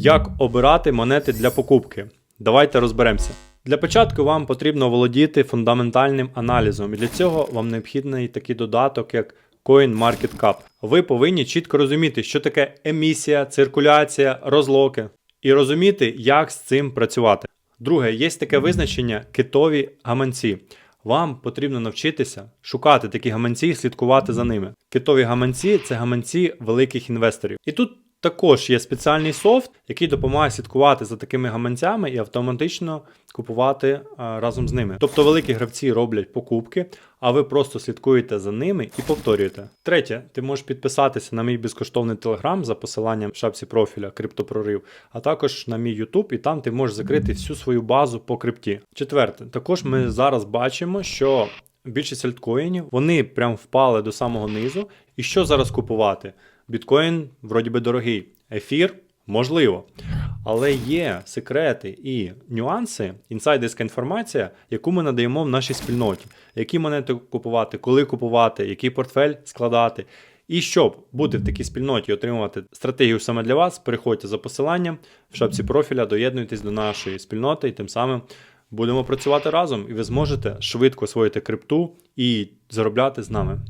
Як обирати монети для покупки? Давайте розберемося. Для початку вам потрібно володіти фундаментальним аналізом, і для цього вам необхідний такий додаток, як CoinMarketCap. Ви повинні чітко розуміти, що таке емісія, циркуляція, розлоки, і розуміти, як з цим працювати. Друге, є таке визначення китові гаманці. Вам потрібно навчитися шукати такі гаманці і слідкувати за ними. Китові гаманці це гаманці великих інвесторів. І тут також є спеціальний софт, який допомагає слідкувати за такими гаманцями і автоматично купувати а, разом з ними. Тобто великі гравці роблять покупки, а ви просто слідкуєте за ними і повторюєте. Третє, ти можеш підписатися на мій безкоштовний телеграм за посиланням в шапці профіля Криптопрорив, а також на мій YouTube, і там ти можеш закрити всю свою базу по крипті. Четверте, також ми зараз бачимо, що більшість альткоїнів вони прям впали до самого низу. І що зараз купувати? Біткоін вроді би дорогий, ефір можливо. Але є секрети і нюанси, інсайдерська інформація, яку ми надаємо в нашій спільноті. Які монети купувати, коли купувати, який портфель складати. І щоб бути в такій спільноті отримувати стратегію саме для вас, переходьте за посиланням в шапці профіля, доєднуйтесь до нашої спільноти і тим самим будемо працювати разом, і ви зможете швидко освоїти крипту і заробляти з нами.